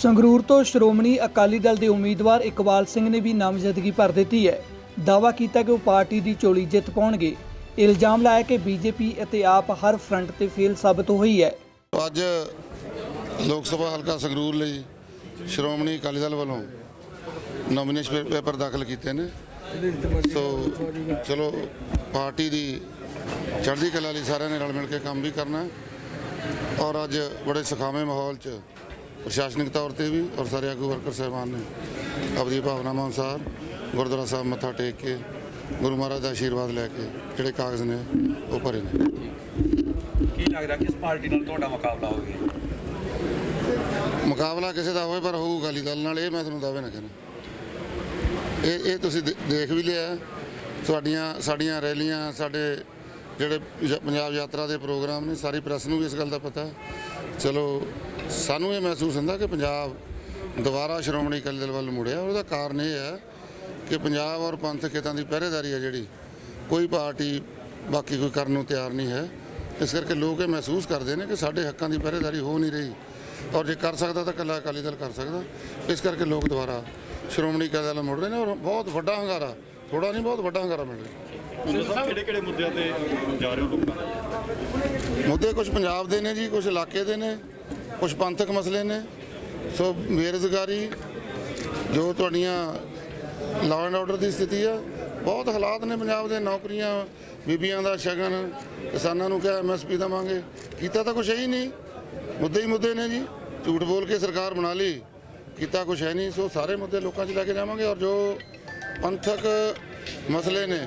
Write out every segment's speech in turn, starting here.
ਸੰਗਰੂਰ ਤੋਂ ਸ਼੍ਰੋਮਣੀ ਅਕਾਲੀ ਦਲ ਦੇ ਉਮੀਦਵਾਰ ਇਕਬਾਲ ਸਿੰਘ ਨੇ ਵੀ ਨਾਮਜ਼ਦਗੀ ਭਰ ਦਿੱਤੀ ਹੈ। ਦਾਅਵਾ ਕੀਤਾ ਕਿ ਉਹ ਪਾਰਟੀ ਦੀ ਚੋਲੀ ਜਿੱਤ ਪਾਉਣਗੇ। ਇਲਜ਼ਾਮ ਲਾਇਆ ਕਿ ਬੀਜੇਪੀ ਅਤੇ ਆਪ ਹਰ ਫਰੰਟ ਤੇ ਫੇਲ ਸਾਬਤ ਹੋਈ ਹੈ। ਅੱਜ ਲੋਕ ਸਭਾ ਹਲਕਾ ਸੰਗਰੂਰ ਲਈ ਸ਼੍ਰੋਮਣੀ ਅਕਾਲੀ ਦਲ ਵੱਲੋਂ ਨੋਮੀਨੇਸ਼ਨ ਪੇਪਰ ਦਾਖਲ ਕੀਤੇ ਨੇ। ਸੋ ਚਲੋ ਪਾਰਟੀ ਦੀ ਚੜ੍ਹਦੀ ਕਲਾ ਲਈ ਸਾਰਿਆਂ ਨੇ ਰਲ ਮਿਲ ਕੇ ਕੰਮ ਵੀ ਕਰਨਾ ਔਰ ਅੱਜ ਬੜੇ ਸੁਖਾਵੇਂ ਮਾਹੌਲ 'ਚ ਪ੍ਰਸ਼ਾਸਨਿਕ ਤੌਰ ਤੇ ਵੀ ਔਰ ਸਾਰੇ ਆਗੂ ਵਰਕਰ ਸਾਹਿਬਾਨ ਨੇ ਆਪਣੀ ਭਾਵਨਾਵਾਂ ਅਨੁਸਾਰ ਗੁਰਦੁਆਰਾ ਸਾਹਿਬ ਮੱਥਾ ਟੇਕ ਕੇ ਗੁਰੂ ਮਹਾਰਾਜ ਦਾ ਆਸ਼ੀਰਵਾਦ ਲੈ ਕੇ ਜਿਹੜੇ ਕਾਗਜ਼ ਨੇ ਉਹ ਭਰੇ ਨੇ। ਕੀ ਲੱਗਦਾ ਕਿਸ ਪਾਰਟੀ ਨਾਲ ਤੁਹਾਡਾ ਮੁਕਾਬਲਾ ਹੋਵੇਗਾ ਮੁਕਾਬਲਾ ਕਿਸੇ ਦਾ ਹੋਵੇ ਪਰ ਹੋਊ ਅਕਾਲੀ ਦਲ ਨਾਲ ਇਹ ਮੈਂ ਤੁਹਾਨੂੰ ਦਾਅਵੇ ਨਾ ਕਰਾਂ ਇਹ ਇਹ ਤੁਸੀਂ ਦੇਖ ਵੀ ਲਿਆ ਤੁਹਾਡੀਆਂ ਸਾਡੀਆਂ ਰੈਲੀਆਂ ਸਾਡੇ ਜਿਹੜੇ ਪੰਜਾਬ ਯਾਤਰਾ ਦੇ ਪ੍ਰੋਗਰਾਮ ਨੇ ਸਾਰੀ ਪ੍ਰੈਸ ਨੂੰ ਵੀ ਇਸ ਗੱਲ ਦਾ ਪਤਾ। ਚਲੋ ਸਾਨੂੰ ਇਹ ਮਹਿਸੂਸ ਹੁੰਦਾ ਕਿ ਪੰਜਾਬ ਦੁਬਾਰਾ ਸ਼੍ਰੋਮਣੀ ਅਕਾਲੀ ਦਲ ਵੱਲ ਮੁੜਿਆ ਉਹਦਾ ਕਾਰਨ ਇਹ ਹੈ ਕਿ ਪੰਜਾਬ ਔਰ ਪੰਥਕ ਹਿੱਤਾਂ ਦੀ ਪਹਿਰੇਦਾਰੀ ਹੈ ਜਿਹੜੀ। ਕੋਈ ਪਾਰਟੀ ਬਾਕੀ ਕੋਈ ਕਰਨ ਨੂੰ ਤਿਆਰ ਨਹੀਂ ਹੈ। ਇਸ ਕਰਕੇ ਲੋਕ ਇਹ ਮਹਿਸੂਸ ਕਰਦੇ ਨੇ ਕਿ ਸਾਡੇ ਹੱਕਾਂ ਦੀ ਪਹਿਰੇਦਾਰੀ ਹੋ ਨਹੀਂ ਰਹੀ। ਔਰ ਜੇ ਕਰ ਸਕਦਾ ਤਾਂ ਇਕੱਲਾ ਅਕਾਲੀ ਦਲ ਕਰ ਸਕਦਾ। ਇਸ ਕਰਕੇ ਲੋਕ ਦੁਬਾਰਾ ਸ਼੍ਰੋਮਣੀ ਅਕਾਲੀ ਦਲ ਮੁੜ ਰਹੇ ਨੇ ਔਰ ਬਹੁਤ ਵੱਡਾ ਹੰਗਾਰਾ ਥੋੜਾ ਨਹੀਂ ਬਹੁਤ ਵੱਡਾ ਹੰਗਾਰਾ ਮਿਲ ਰਿਹਾ। ਕਿਹੜੇ ਕਿਹੜੇ ਮੁੱਦਿਆਂ ਤੇ ਜਾ ਰਹੇ ਹੋ ਲੋਕਾਂ ਮੁੱਦੇ ਕੁਝ ਪੰਜਾਬ ਦੇ ਨੇ ਜੀ ਕੁਝ ਇਲਾਕੇ ਦੇ ਨੇ। ਕੁਝ ਪੰਥਕ ਮਸਲੇ ਨੇ। ਸੋ ਬੇਰੁਜ਼ਗਾਰੀ ਜੋ ਤੁਹਾਡੀਆਂ ਲਾਅ ਐਂਡ ਆਰਡਰ ਦੀ ਸਥਿਤੀ ਆ, ਬਹੁਤ ਹਾਲਾਤ ਨੇ ਪੰਜਾਬ ਦੇ। ਨੌਕਰੀਆਂ, ਬੀਬੀਆਂ ਦਾ ਸ਼ਗਨ, ਕਿਸਾਨਾਂ ਨੂੰ ਕਿਹਾ ਐਮਐਸਪੀ ਦੇਵਾਂਗੇ। ਕੀਤਾ ਤਾਂ ਕੁਝ ਹੈ ਹੀ ਨਹੀਂ। ਮੁੱਦੇ ਹੀ ਮੁੱਦੇ ਨੇ ਜੀ। ਝੂਠ ਬੋਲ ਕੇ ਸਰਕਾਰ ਬਣਾ ਲਈ। ਕੀਤਾ ਕੁਝ ਹੈ ਨਹੀਂ। ਸੋ ਸਾਰੇ ਮੁੱਦੇ ਲੋਕਾਂ 'ਚ ਲੈ ਕੇ ਜਾਵਾਂਗੇ ਔਰ ਜੋ ਪੰਥਕ ਮਸਲੇ ਨੇ।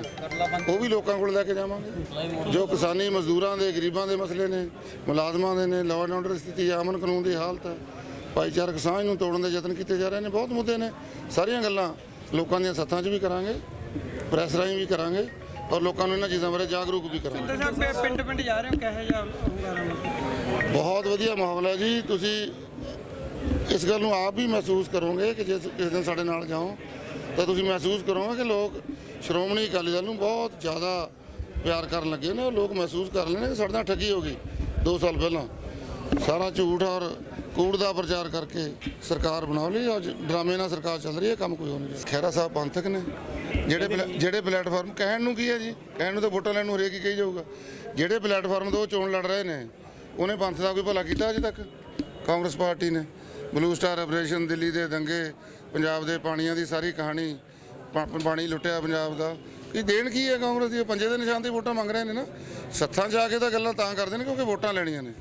ਉਹ ਵੀ ਲੋਕਾਂ ਕੋਲ ਲੈ ਕੇ ਜਾਵਾਂਗੇ। ਜੋ ਕਿਸਾਨੀ ਮਜ਼ਦੂਰਾਂ ਦੇ ਗਰੀਬਾਂ ਦੇ ਮਸਲੇ ਨੇ ਮੁਲਾਜ਼ਮਾਂ ਦੇ ਨੇ ਲਾਅ ਐਂਡ ਆਰਡਰ ਸਥਿਤੀ ਅਮਨ ਕਾਨੂੰਨ ਦੀ ਹਾਲਤ ਹੈ। ਭਾਈਚਾਰਕ ਸਾਂਝ ਨੂੰ ਤੋੜਨ ਦੇ ਯਤਨ ਕੀਤੇ ਜਾ ਰਹੇ ਨੇ। ਬਹੁਤ ਮੁੱਦੇ ਨੇ। ਸਾਰੀਆਂ ਗੱਲਾਂ ਲੋਕਾਂ ਦੀਆਂ ਸੱਥਾਂ 'ਚ ਵੀ ਕਰਾਂਗੇ ਪ੍ਰੈਸ ਰਾਹੀਂ ਵੀ ਕਰਾਂਗੇ ਔਰ ਲੋਕਾਂ ਨੂੰ ਇਹਨਾਂ ਚੀਜ਼ਾਂ ਬਾਰੇ ਜਾਗਰੂਕ ਵੀ ਕਰਾਂਗੇ। ਪਿੰਡ ਪਿੰਡ ਜਾ ਰਹੇ ਹੋ? ਕਹੇ ਜਾ ਬਹੁਤ ਵਧੀਆ ਮਾਹੌਲ ਹੈ ਜੀ। ਤੁਸੀਂ ਇਸ ਗੱਲ ਨੂੰ ਆਪ ਵੀ ਮਹਿਸੂਸ ਕਰੋਗੇ ਕਿ ਜੇ ਕਿਸੇ ਦਿਨ ਸਾਡੇ ਨਾਲ ਜਾਓ ਤਾਂ ਤੁਸੀਂ ਮਹਿਸੂਸ ਕਰੋਗੇ ਕਿ ਲੋਕ ਸ਼੍ਰੋਮਣੀ ਅਕਾਲੀ ਦਲ ਨੂੰ ਬਹੁਤ ਜ਼ਿਆਦਾ ਪਿਆਰ ਕਰਨ ਲੱਗੇ ਨੇ ਉਹ ਲੋਕ ਮਹਿਸੂਸ ਕਰ ਲੈਣੇ ਕਿ ਸਾਡੇ ਨਾਲ ਠੱਗੀ ਹੋ ਗਈ 2 ਸਾਲ ਪਹਿਲਾਂ। ਸਾਰਾ ਝੂਠ ਔਰ ਕੂੜ ਦਾ ਪ੍ਰਚਾਰ ਕਰਕੇ ਸਰਕਾਰ ਬਣਾ ਲਈ, ਅੱਜ ਡਰਾਮੇ ਨਾਲ ਸਰਕਾਰ ਚੱਲ ਰਹੀ ਹੈ, ਕੰਮ ਕੋਈ ਹੋ ਨਹੀਂ। ਰਿਹਾ ਖੈਰਾ ਸਾਹਿਬ ਪੰਥਕ ਨੇ। ਜਿਹੜੇ ਪਲੈ- ਜਿਹੜੇ ਪਲੇਟਫਾਰਮ, ਕਹਿਣ ਨੂੰ ਕੀ ਹੈ ਜੀ? ਕਹਿਣ ਨੂੰ ਤਾਂ ਵੋਟਾਂ ਲੈਣ ਨੂੰ ਹਰੇਕ ਹੀ ਕਹੀ ਜਾਊਗਾ। ਜਿਹੜੇ ਪਲੇਟਫਾਰਮ ਤੋਂ ਉਹ ਚੋਣ ਲੜ ਰਹੇ ਨੇ, ਉਹਨੇ ਪੰਥ ਦਾ ਕੋਈ ਭਲਾ ਕੀਤਾ ਅਜੇ ਤੱਕ? ਕਾਂਗਰਸ ਪਾਰਟੀ ਨੇ। ਬਲੂ ਸਟਾਰ ਆਪਰੇਸ਼ਨ ਦਿੱਲੀ ਦੇ ਦੰਗੇ ਪੰਜਾਬ ਦੇ ਪਾਣੀਆਂ ਦੀ ਸਾਰੀ ਕਹਾਣੀ ਪਾਣੀ ਲੁੱਟਿਆ ਪੰਜਾਬ ਦਾ। ਕੀ ਦੇਣ ਕੀ ਹੈ ਕਾਂਗਰਸ ਦੀ? ਪੰਜੇ ਦੇ ਨਿਸ਼ਾਨ ਤੇ ਵੋਟਾਂ ਮੰਗ ਰਹੇ ਨੇ ਨਾ। ਸੱਥਾਂ 'ਚ ਆ ਕੇ ਤਾਂ ਗੱਲਾਂ ਤਾਂ ਕਰਦੇ ਨੇ ਕਿਉਂਕਿ ਵੋਟਾਂ ਲੈਣੀਆਂ ਨੇ।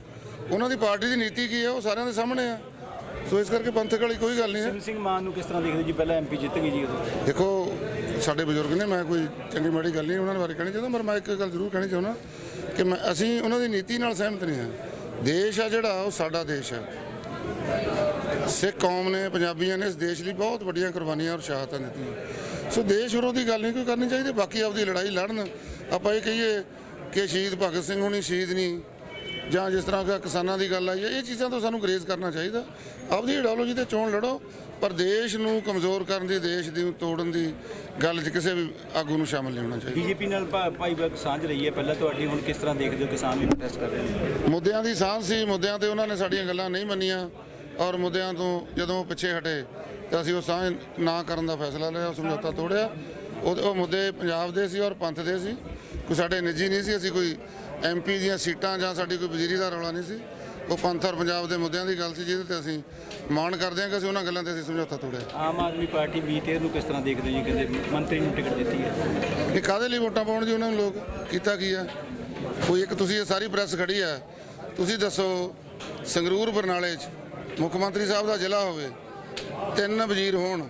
ਉਹਨਾਂ ਦੀ ਪਾਰਟੀ ਦੀ ਨੀਤੀ ਕੀ ਹੈ? ਉਹ ਸਾਰਿਆਂ ਦੇ ਸਾਹਮਣੇ ਆ। ਸੋ ਇਸ ਕਰਕੇ ਪੰਥਕ ਵਾਲੀ ਕੋਈ ਗੱਲ ਨਹੀਂ ਹੈ। ਸਿੰਘ ਸਿੰਘ ਮਾਨ ਨੂੰ ਕਿਸ ਤਰ੍ਹਾਂ ਦੇਖਦੇ ਜੀ? ਪਹਿਲਾਂ ਐਮਪੀ ਜਿੱਤ ਗਈ ਜੀ ਦੇਖੋ ਸਾਡੇ ਬਜ਼ੁਰਗ ਨੇ ਮੈਂ ਕੋਈ ਚੰਗੀ ਮਾੜੀ ਗੱਲ ਨਹੀਂ ਉਹਨਾਂ ਬਾਰੇ ਕਹਿਣੀ ਚਾਹੁੰਦਾ ਪਰ ਮੈਂ ਇੱਕ ਗੱਲ ਜ਼ਰੂਰ ਕਹਿਣੀ ਚਾਹੁੰਦਾ ਕਿ ਮੈਂ ਅਸੀਂ ਉਹਨਾਂ ਦੀ ਨੀਤੀ ਨਾਲ ਸਹਿਮਤ ਨਹੀਂ ਹਾਂ। ਦੇਸ਼ ਆ ਜਿਹੜਾ ਉਹ ਸਾਡਾ ਦੇਸ਼ ਹੈ। ਸਿੱਖ ਕੌਮ ਨੇ ਪੰਜਾਬੀਆਂ ਨੇ ਇਸ ਦੇਸ਼ ਲਈ ਬਹੁਤ ਵੱਡੀਆਂ ਕੁਰਬਾਨੀਆਂ ਔਰ ਸ਼ਹਾਦਤਾਂ ਦਿੱਤੀਆਂ। ਸੋ ਦੇਸ਼ ਵਿਰੋਧੀ ਗੱਲ ਨਹੀਂ ਕੋਈ ਕਰਨੀ ਚਾਹੀਦੀ ਬਾਕੀ ਆਪਦੀ ਲੜਾਈ ਲੜਨ। ਆਪਾਂ ਇਹ ਕਹੀਏ ਕਿ ਸ਼ਹੀਦ ਭਗਤ ਸਿੰਘ ਹੋਣੀ ਸ਼ਹੀਦ ਨਹੀਂ ਜਾਂ ਜਿਸ ਤਰ੍ਹਾਂ ਕਿ ਕਿਸਾਨਾਂ ਦੀ ਗੱਲ ਆਈ ਹੈ ਇਹ ਚੀਜ਼ਾਂ ਤੋਂ ਸਾਨੂੰ ਗਰੇਜ਼ ਕਰਨਾ ਚਾਹੀਦਾ। ਆਪਦੀ ਆਈਡੀਓਲੋਜੀ ਤੇ ਚੋਣ ਲੜੋ ਪਰ ਦੇਸ਼ ਨੂੰ ਕਮਜ਼ੋਰ ਕਰਨ ਦੀ ਦੇਸ਼ ਦੀ ਤੋੜਨ ਦੀ ਗੱਲ 'ਚ ਕਿਸੇ ਵੀ ਆਗੂ ਨੂੰ ਸ਼ਾਮਲ ਨਹੀਂ ਹੋਣਾ ਚਾਹੀਦਾ। ਬੀਜੇਪੀ ਨਾਲ ਭਾ- ਭਾਈਵਾਲ ਸਾਂਝ ਰਹੀ ਹੈ। ਪਹਿਲਾਂ ਤੁਹਾਡੀ ਹੁਣ ਕਿਸ ਤਰ੍ਹਾਂ ਦੇਖਦੇ ਹੋ ਕਿਸਾਨ ਵੀ ਪ੍ਰੋਟੈਸਟ ਕਰ ਰਹੇ ਨੇ? ਮੁੱਦਿਆਂ ਦੀ ਸਾਂਝ ਸੀ ਮੁੱਦਿਆਂ ਤੇ ਉਹਨਾਂ ਨੇ ਸਾਡੀਆਂ ਗੱਲਾਂ ਨਹੀਂ ਮੰਨੀਆਂ। ਔਰ ਮੁੱਦਿਆਂ ਤੋਂ ਜਦੋਂ ਉਹ ਪਿੱਛੇ ਹਟੇ ਤਾਂ ਅਸੀਂ ਉਹ ਸਾਂਝ ਨਾ ਕਰਨ ਦਾ ਫੈਸਲਾ ਲਿਆ ਉਹ ਸਮਝੌਤਾ ਤੋੜਿਆ। ਉਹ ਉਹ ਮੁੱਦੇ ਪੰਜਾਬ ਦੇ ਸੀ ਔਰ ਪੰਥ ਦੇ ਸੀ। ਕੋਈ ਸਾਡੇ ਨਿੱਜੀ ਨਹੀਂ ਸੀ ਅਸੀਂ ਕੋਈ ਐਮਪੀ ਦੀਆਂ ਸੀਟਾਂ ਜਾਂ ਸਾਡੀ ਕੋਈ ਵਜ਼ੀਰੀ ਦਾ ਰੌਲਾ ਨਹੀਂ ਸੀ। ਉਹ ਪੰਥ ਔਰ ਪੰਜਾਬ ਦੇ ਮੁੱਦਿਆਂ ਦੀ ਗੱਲ ਸੀ ਜਿਹਦੇ ਤੇ ਅਸੀਂ ਮਾਣ ਕਰਦੇ ਹਾਂ ਕਿ ਅਸੀਂ ਉਹਨਾਂ ਗੱਲਾਂ ਤੇ ਅਸੀਂ ਸਮਝੌਤਾ ਤੋੜਿਆ। ਆਮ ਆਦਮੀ ਪਾਰਟੀ ਬੀਤੇ ਨੂੰ ਕਿਸ ਤਰ੍ਹਾਂ ਦੇਖਦੇ ਹੋ ਜੀ? ਕਹਿੰਦੇ ਮੰਤਰੀ ਨੂੰ ਟਿਕਟ ਦਿੱਤੀ ਹੈ। ਇਹ ਕਾਦੇ ਲਈ ਵੋਟਾਂ ਪਾਉਣ ਜੀ ਉਹਨਾਂ ਨੂੰ ਲੋਕ? ਕੀਤਾ ਕੀ ਆ ਕੋਈ ਇੱਕ ਤੁਸੀਂ ਇਹ ਸਾਰੀ ਪ੍ਰੈਸ ਖੜੀ ਆ ਤੁਸੀਂ ਦੱਸੋ ਸੰਗਰੂਰ ਬਰਨਾਲੇ 'ਚ ਮੁੱਖ ਮੰਤਰੀ ਸਾਹਿਬ ਦਾ ਜ਼ਿਲ੍ਹਾ ਹੋਵੇ ਤਿੰਨ ਵਜ਼ੀਰ ਹੋਣ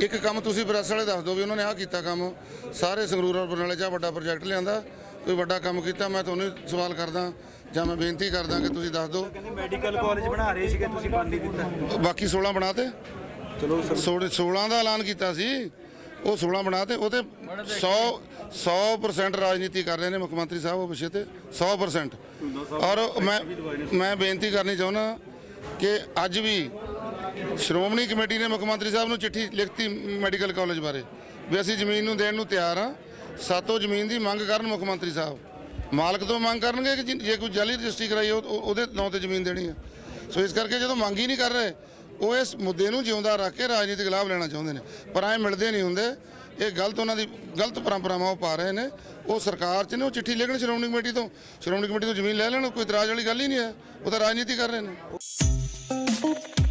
ਇੱਕ ਕੰਮ ਤੁਸੀਂ ਪ੍ਰੈਸ ਵਾਲੇ ਦੱਸ ਦਿਓ ਵੀ ਉਹਨਾਂ ਨੇ ਆਹ ਕੀਤਾ ਕੰਮ ਸਾਰੇ ਸੰਗਰੂਰ ਔਰ ਬਰਨਾਲੇ 'ਚ ਆਹ ਵੱਡਾ ਪ੍ਰੋਜੈਕਟ ਲਿਆਂਦਾ ਕੋਈ ਵੱਡਾ ਕੰਮ ਕੀਤਾ ਮੈਂ ਤੁਹਾਨੂੰ ਸਵਾਲ ਕਰਦਾ ਜਾਂ ਮੈਂ ਬੇਨਤੀ ਕਰਦਾ ਕਿ ਤੁਸੀਂ ਦੱਸ ਦਿਓ। ਕਹਿੰਦੇ ਮੈਡੀਕਲ ਕਾਲਜ ਬਣਾ ਰਹੇ ਸੀਗੇ ਤੁਸੀਂ ਬਣ ਨਹੀਂ ਦਿੱਤਾ ਬਾਕੀ 16 ਬਣਾਤੇ। ਚਲੋ ਸੋੜੇ 16 ਦਾ ਐਲਾਨ ਕੀਤਾ ਸੀ ਉਹ 16 ਬਣਾਤੇ ਉਹ ਤੇ 100 100% ਰਾਜਨੀਤੀ ਕਰ ਰਹੇ ਨੇ ਮੁੱਖ ਮੰਤਰੀ ਸਾਹਿਬ ਉਹ ਵਿਸ਼ੇ ਤੇ 100% ਔਰ ਮੈਂ ਮੈਂ ਬੇਨਤੀ ਕਰਨੀ ਚਾਹੁੰਦਾ ਕਿ ਅੱਜ ਵੀ ਸ਼੍ਰੋਮਣੀ ਕਮੇਟੀ ਨੇ ਮੁੱਖ ਮੰਤਰੀ ਸਾਹਿਬ ਨੂੰ ਚਿੱਠੀ ਲਿਖਤੀ ਮੈਡੀਕਲ ਕਾਲਜ ਬਾਰੇ ਵੀ ਅਸੀਂ ਜ਼ਮੀਨ ਨੂੰ ਦੇਣ ਨੂੰ ਤਿਆਰ ਹਾਂ। ਸਾਤੋਂ ਜ਼ਮੀਨ ਦੀ ਮੰਗ ਕਰਨ ਮੁੱਖ ਮੰਤਰੀ ਸਾਹਿਬ। ਮਾਲਕ ਤੋਂ ਮੰਗ ਕਰਨਗੇ ਕਿ ਜਿ- ਜੇ ਕੋਈ ਜਾਲੀ ਰਜਿਸਟਰੀ ਕਰਾਈ ਉਹ ਉਹ- ਉਹਦੇ ਨਾਂ ਤੇ ਜ਼ਮੀਨ ਦੇਣੀ ਹੈ। ਸੋ ਇਸ ਕਰਕੇ ਜਦੋਂ ਮੰਗ ਹੀ ਨਹੀਂ ਕਰ ਰਹੇ, ਉਹ ਇਸ ਮੁੱਦੇ ਨੂੰ ਜਿਉਂਦਾ ਰੱਖ ਕੇ ਰਾਜਨੀਤਿਕ ਲਾਭ ਲੈਣਾ ਚਾਹੁੰਦੇ ਨੇ। ਪਰ ਐ ਮਿਲਦੇ ਨਹੀਂ ਹੁੰਦੇ। ਇਹ ਗਲਤ ਉਹਨਾਂ ਦੀ ਗਲਤ ਪਰੰਪਰਾਵਾਂ ਉਹ ਪਾ ਰਹੇ ਨੇ। ਉਹ ਸਰਕਾਰ 'ਚ ਨੇ, ਉਹ ਚਿੱਠੀ ਲਿਖਣ ਸ਼੍ਰੋਮਣੀ ਕਮੇਟੀ ਤੋਂ। ਸ਼੍ਰੋਮਣੀ ਕਮੇਟੀ ਤੋਂ ਜ਼ਮੀਨ ਲੈ ਲੈਣ, ਕੋਈ ਇਤਰਾਜ਼ ਵਾਲੀ ਗੱਲ ਹੀ ਨਹੀਂ ਹੈ। ਉਹ ਤਾਂ ਰਾਜਨੀਤੀ ਕਰ ਰਹੇ ਨੇ। Thank you.